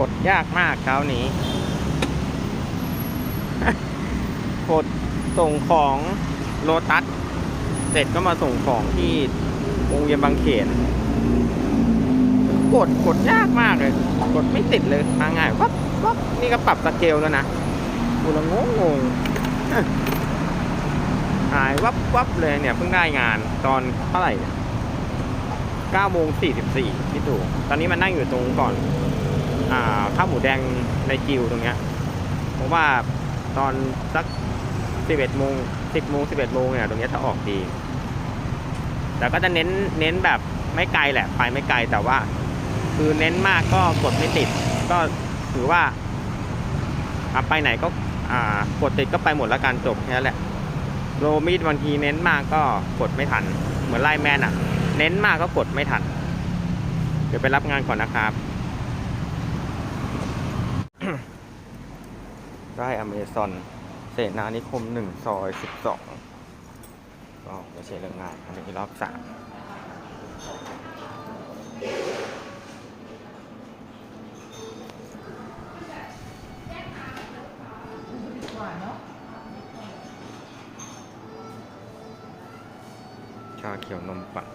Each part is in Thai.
กดยากมากเช้านี้ กดส่งของโลตัส เสร็จก็มาส่งของที่วงเวียนบางเขน กดกดยากมากเลย กดไม่ติดเลยมาง่ายวับวับนี่ก็ปรับสเกลแล้วนะกูละงงงงหายวับวับเลยเนี่ยเพิ่งได้งานตอนเท่าไหร่9โมง44คิดดูตอนนี้มันนั่งอยู่ตรงก่อน ข้าวหมูแดงในจิวตรงเนี้ยผมว่าตอนสัก11โมง10โมง11โมงเนี่ยตรงเนี้ยถ้าออกดี แต่ก็จะเน้นเน้นแบบไม่ไกลแหละ ไปไม่ไกลแต่ว่า คือเน้นมากก็กดไม่ติด ก็ถือว่าไปไหนก็กดติดก็ไปหมดแล้วกันจบแค่นั้นแหละโรมีดบางทีเน้นมากก็กดไม่ทัน เหมือนไลน์แมนอะเน้นมากก็กดไม่ทัน เดี๋ยวไปรับงานก่อนนะครับ ได้อเมซอนเสนานิคมหนึ่งซอยสิบสองก็ไม่ใช่เรื่องง่ายอันนี้รอบสามชาเขียวนมปั่น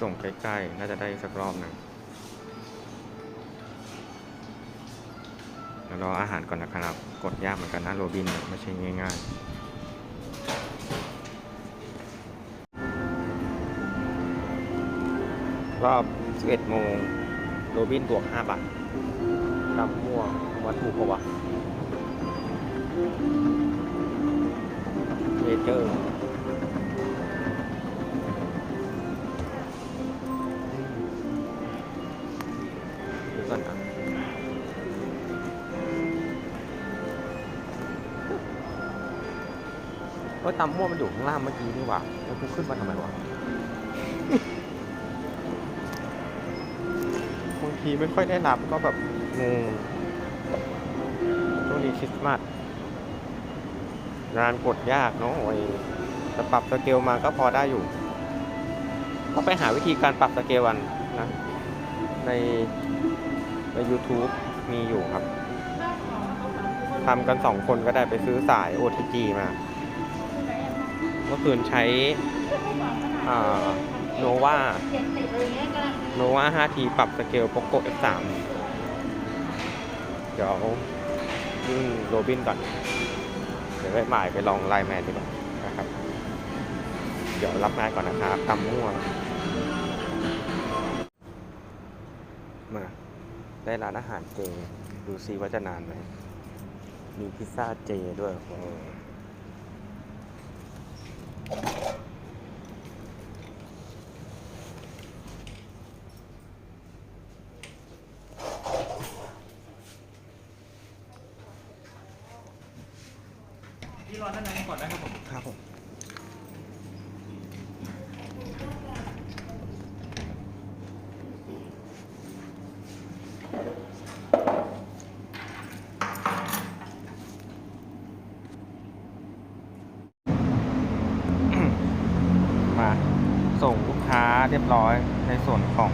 ส่งใกล้ ๆ น่าจะได้สักรอบหนึ่ง ดี๋ยวรออาหารก่อนนะครับ กดยากเหมือนกันนะโรบินเนี่ยไม่ใช่ง่ายๆรอบ 11 โมง โรบินบวก 5 บาทดำม่วงวัตถุปะวะเมเจอร์ ตำม่วงมันอยู่ข้างล่างเมื่อกี้นี่หว่าแล้วกูขึ้นมาทำไมวะบางทีไม่ค่อยได้รับก็แบบงงช่วงนี้คริสต์มาสงานกดยากเนาะโอ้ยจะปรับสเกลมาก็พอได้อยู่ก็ไปหาวิธีการปรับสเกลกันนะ ในใน YouTube มีอยู่ครับทำกันสองคนก็ได้ไปซื้อสาย OTG มา เมื่อคืนใช้โนวาโนวา 5T ปรับสเกล POCO F3 เดี๋ยวยื่นโรบินก่อน เดี๋ยวไปหมายไปลองไลน์แมนดีกว่านะครับ เดี๋ยวรับงานก่อนนะครับตำม่วงมาได้ร้านอาหารเจ ดูซิว่าจะนานไหม มีพิซซ่าเจด้วยโอ้ Thank you. เรียบร้อยในส่วนของ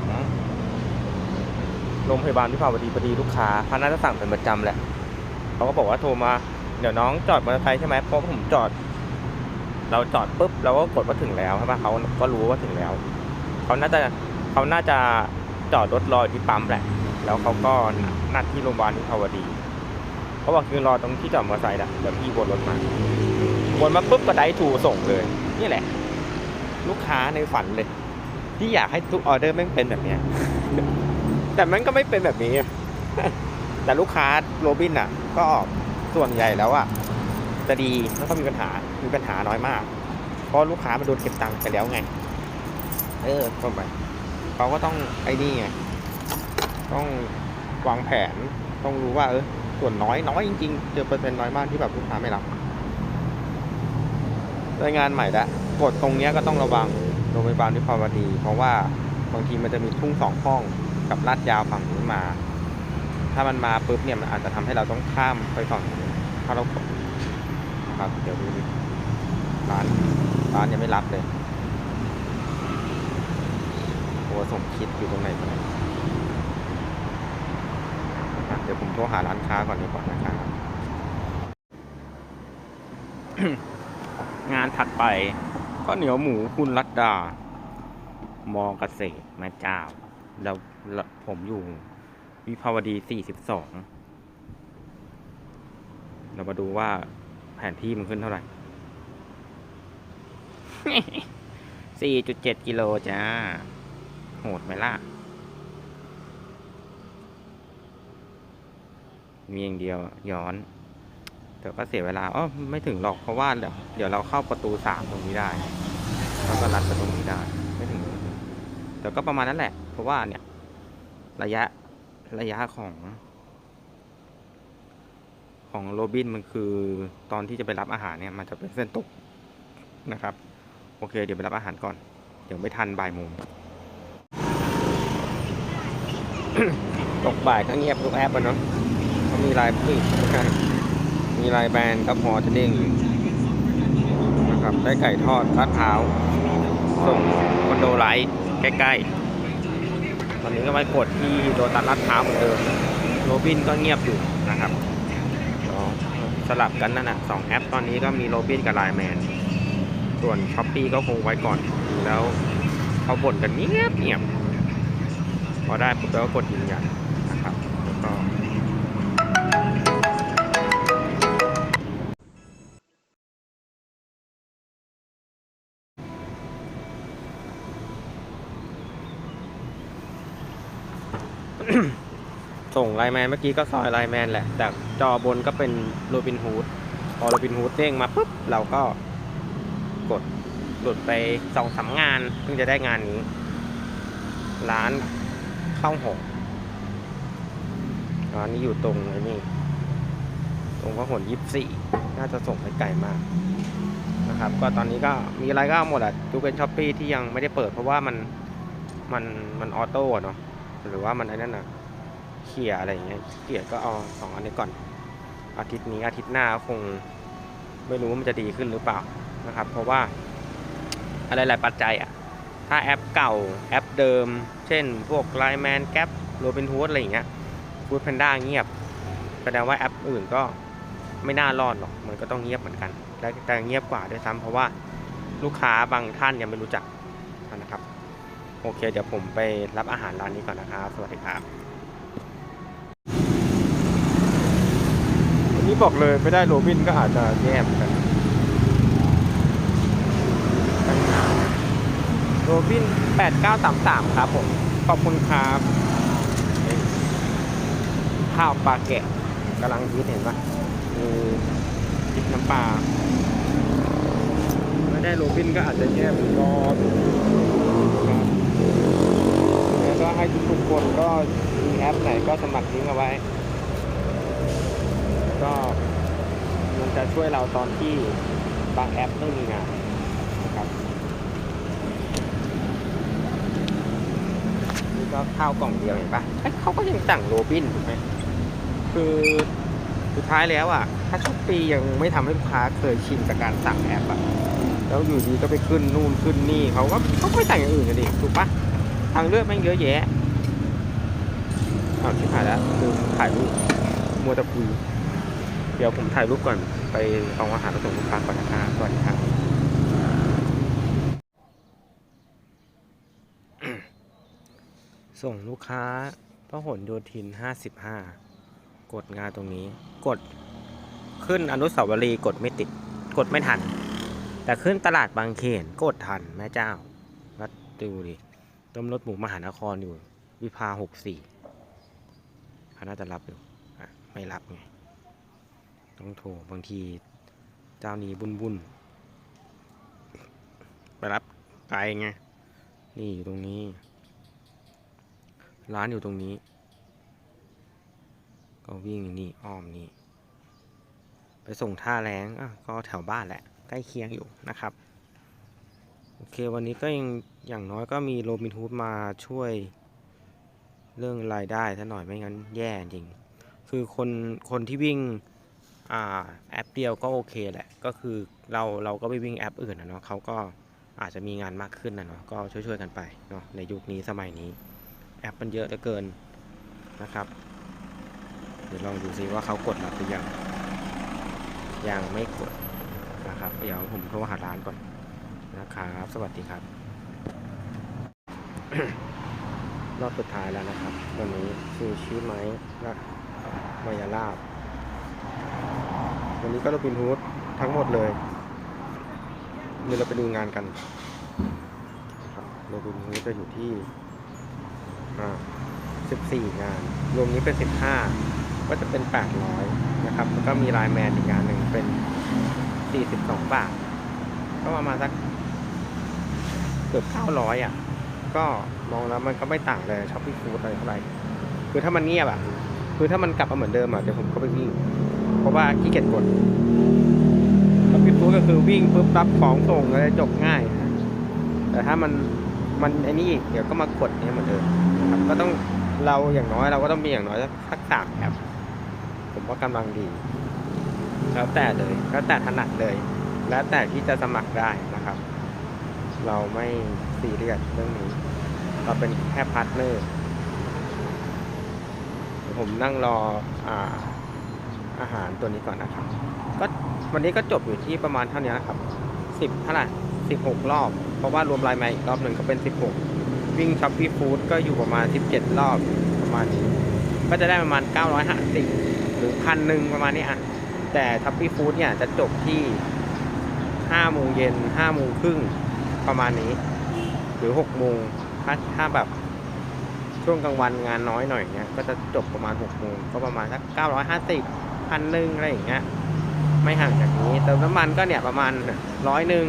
โรงพยาบาลวิภาวดีพอดีลูกค้าเขาน่าจะสั่งเป็นประจำแหละเขาก็บอกว่าโทรมา เดี๋ยวน้องจอดมอเตอร์ไซค์ใช่ไหมเพราะผมจอด เราจอดปุ๊บเราก็กดว่าถึงแล้วใช่ปะเขาก็รู้ว่าถึงแล้วเขาน่าจะเขาน่าจะจอดรถรอที่ปั๊มแหละ แล้วเขาก็นัดที่โรงพยาบาลวิภาวดีเขาบอกคือรอตรงที่จอดมอเตอร์ไซค์แหละเดี๋ยวพี่วนรถมาวนมาปุ๊บก็ได้ทูส่งเลย นี่แหละ ลูกค้าในฝันเลย ที่อยากให้ทุกออเดอร์แม่งเป็นแบบเนี้ย แต่มันก็ไม่เป็นแบบนี้ แต่ลูกค้าโรบินอะ ก็ส่วนใหญ่แล้วอะจะดีแล้วก็มีปัญหา มีปัญหาน้อยมาก เพราะลูกค้ามันโดนเก็บตังค์ไปแล้วไง เออเข้าไปเขาก็ต้องไอ้นี่ไง ต้องวางแผน ต้องรู้ว่า เออ ส่วนน้อยน้อยจริงๆ เจอเปอร์เซ็นต์น้อยมากที่แบบลูกค้าไม่รับรายงานใหม่ละกดตรงเนี้ยก็ต้องระวัง รงพยาบาลวิภาวดี เพราะว่าบางทีมันจะมีทุ่งสองห้องกับลาดยาวฝั่งนู้นมา ถ้ามันมาปุ๊บเนี่ยมันอาจจะทำให้เราต้องข้ามไปฝั่งนู้นถ้าเรากดนะครับเดี๋ยวดูดิร้านร้านยังไม่รับเลยโทรสมคิดอยู่ตรงไหนตรงไหนะเดี๋ยวผมโทรหาร้านค้าก่อนดีกว่านะครับงานถัดไป ก็เหนียวหมูคุณรัตดา มอเกษตรแม่เจ้าแล้วแล้วผมอยู่ วิภาวดี 42 เรามาดูว่าแผนที่มันขึ้นเท่าไหร่ 4.7 กิโลจ้า โหดไหมล่ะ มีอย่างเดียวย้อน แต่ก็เสียเวลาอ๋อไม่ถึงหรอกเพราะว่าเดี๋ยวเดี๋ยวเราเข้าประตูสามตรงนี้ได้แล้วก็ลัดประตูนี้ได้ไม่ถึงแต่ก็ประมาณนั้นแหละ เพราะว่าเนี่ย ระยะระยะของ ของโรบินมันคือตอนที่จะไปรับอาหารเนี่ย มันจะเป็นเส้นตกนะครับ โอเค เดี๋ยวไปรับอาหารก่อน เดี๋ยวไม่ทันบ่ายโมงตกบ่ายก็เงียบทุกแอปอะเนาะเขามีไลน์ปิด มีลน์แบรนด์ก็พอจะเด้งนะครับได้ไก่ทอดลาดพร้าวส่งคอนโดไลท์ใกล้ๆ ตอนนี้ก็ไปกดที่โดตัสลาดพร้าวเหมือนเดิมโรบินก็เงียบอยู่นะครับเดี๋ยวสลับกันนั่นแหะสองแอปตอนนี้ก็มีโรบินกับไลน์แมนส่วนช้อปปีก็คงไว้ก่อน แล้วเขาบ่นกันเงียบเงียบพอได้ปุ๊บเราก็กดยืนยันนะครับแล้วก็ ส่งไลแมนเมื่อกี้ก็ซอยไลแมนแหละ แต่จอบนก็เป็นโรบินฮูดพอโรบินฮูดเด้งมาปุ๊บเราก็กดหลุดไปสองสางานเพิ่งจะได้งานนี้ ร้านข้าวหงร้านนี้อยู่ตรงไอ้นี่ ตรงพระหลยี่สี่น่าจะส่งไปไกลมากนะครับ ก็ตอนนี้ก็มีอะไรก็เอาหมดอะดูเป็นช้อปปีที่ยังไม่ได้เปิดเพราะว่ามันมันมันออโต้เนาะหรือว่ามันไอ้นั่นอะ เขี่ยอะไรเงี้ยเขี่ยก็เอาสองอันนี้ก่อน อาทิตย์นี้อาทิตย์หน้าคงไม่รู้ว่ามันจะดีขึ้นหรือเปล่านะครับ เพราะว่าอะไรหลายปัจจัยอะ ถ้าแอปเก่าแอปเดิม เช่น พวก Line Man Gap โรบิน o ู d อะไรอย่างเงี้ยฟูดแพนด้าเงียบแสดงว่าแอปอื่นก็ไม่น่ารอดหรอก มันก็ต้องเงียบเหมือนกัน และแต่เงียบกว่าด้วยซ้ำเพราะว่าลูกค้าบางท่านยังไม่รู้จักนะครับ โอเค เดี๋ยวผมไปรับอาหารร้านนี้ก่อนนะครับ สวัสดีครับ นี้บอกเลยไม่ได้โรบินก็อาจจะแย่เหมือนกันโรบิน 8933 ครับผม ขอบคุณครับข้าวปลาแกะกำลังฮิตเห็นปะมีพริกน้ำปลาไม่ได้โรบินก็อาจจะแย่เหมือนกันแล้วก็ให้ทุกๆคนก็มีแอปไหนก็สมัครลิงเอาไว้ ก็มันจะช่วยเราตอนที่บางแอปไม่มีงานนะครับนี่ก็ข้าวกล่องเดียวเห็นปะเอ้ยเขาก็ยังสั่งโรบินถูกไหมคือสุดท้ายแล้วอะ ถ้าช้อปปียังไม่ทำให้ลูกค้าเคยชินกับการสั่งแอปอะแล้วอยู่ดีก็ไปขึ้นนู่นขึ้นนี่เขาก็เขาไม่สั่งอย่างอื่นกันดิถูกปะทางเลือกแม่งเยอะแยะเอาชิบหายแล้วคือถ่ายรูปมัวต่คุย เดี๋ยวผมถ่ายรูปก่อนไปเอาอาหารมาส่งลูกค้าก่อนนะครับสวัสดีครับส่งลูกค้าพหลโยธิน 55 กดงานตรงนี้ กดขึ้นอนุสาวรีย์กดไม่ติด กดไม่ทัน แต่ขึ้นตลาดบางเขนกดทันแม่เจ้าวัดดูดิต้มรถหมูมหานครอยู่ วิภา 64เขาน่าจะรับอยู่ อะ ไม่รับไง ต้องโทรบางทีเจ้านี้บุนบุนไปรับไกลไง นี่อยู่ตรงนี้ ร้านอยู่ตรงนี้ ก็วิ่งนี่อ้อมนี่ ไปส่งท่าแรงอะก็แถวบ้านแหละ ใกล้เคียงอยู่นะครับ โอเควันนี้ก็ยังอย่างน้อยก็มีโรบินฮูดมาช่วยเรื่องรายได้ถ้าหน่อยไม่งั้นแย่จริง คือคนคนที่วิ่ง แอปเดียวก็โอเคแหละ ก็คือเราเราก็ไปวิ่งแอปอื่นนะเนาะเขาก็อาจจะมีงานมากขึ้นนะเนาะก็ช่วยๆกันไปเนาะในยุคนี้สมัยนี้ แอปมันเยอะเหลือเกินนะครับ เดี๋ยวลองดูซิว่าเขากดรับหรือยังยังไม่กดนะครับเดี๋ยวผมโทรหาร้านก่อนนะครับ สวัสดีครับ รอบสุดท้ายแล้วนะครับ วันนี้ซูชิไหมและมายาลาบ วันนี้ก็โรบินฮูดทั้งหมดเลยเดี๋ยวเราไปดูงานกันครับโรบินฮูดจะอยู่ที่อ่า14 งาน รวมนี้เป็น 15 ก็จะเป็น 800 นะครับ แล้วก็มีไลน์แมนอีกงานหนึ่งเป็น 42 บาท ก็ประมาณสักเกือบ900 อะ ก็มองแล้วมันก็ไม่ต่างเลยช้อปปี้ฟู้ดอะไรเท่าไหร่ คือถ้ามันเงียบอะ คือถ้ามันกลับมาเหมือนเดิมอะ เดี๋ยวผมก็ไปวิ่ง เพราะว่าขี้เกียจกดช้อปปี้ฟู้ดก็คือวิ่งปุ๊บรับของส่งอะไรจบง่ายนะแต่ถ้ามันมันไอ้นี่อีกเดี๋ยวก็มากดเนี่ยเหมือนเดิมครับก็ต้องเราอย่างน้อยเราก็ต้องมีอย่างน้อยสักสามแอปผมว่ากำลังดี แล้วแต่เลยแล้วแต่ถนัดเลย แล้วแต่ที่จะสมัครได้นะครับ เราไม่ซีเรียสเรื่องนี้ เราเป็นแค่พาร์ทเนอร์ผมนั่งรออ่า อาหารตัวนี้ก่อนนะครับ ก็วันนี้ก็จบอยู่ที่ประมาณเท่านี้นะครับสิบเท่าไหร่สิบหกรอบ เพราะว่ารวมลน์แมนอีกรอบหนึ่งก็เป็นสิบหกวิ่งช็อปปี้ฟู้ดก็อยู่ประมาณสิบเจ็ดรอบประมาณนี้ ก็จะได้ประมาณเก้าร้อยห้าสิบหรือพันหนึ่งประมาณนี้อะ แต่ช็อปปี้ฟู้ดเนี่ยจะจบที่ห้าโมงเย็นห้าโมงครึ่งประมาณนี้ หรือหกโมงถ้าถ้าแบบช่วงกลางวันงานน้อยหน่อยเนี้ยก็จะจบประมาณหกโมงก็ประมาณสักเก้าร้อยห้าสิบ พันหนึ่งอะไรอย่างเงี้ยไม่ห่างจากนี้เติมน้ำมันก็เนี่ยประมาณร้อยหนึ่ง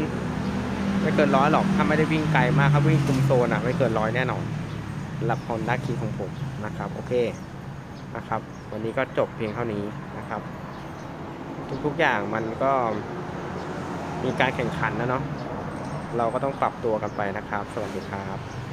ไม่เกินร้อยหรอกถ้าไม่ได้วิ่งไกลมากครับวิ่งคุมโซนอะไม่เกินร้อยแน่นอนหรับฮอนด้าคีของผมนะครับ โอเคนะครับ วันนี้ก็จบเพียงเท่านี้นะครับ ทุกๆอย่างมันก็มีการแข่งขันนะเนาะเราก็ต้องปรับตัวกันไปนะครับ สวัสดีครับ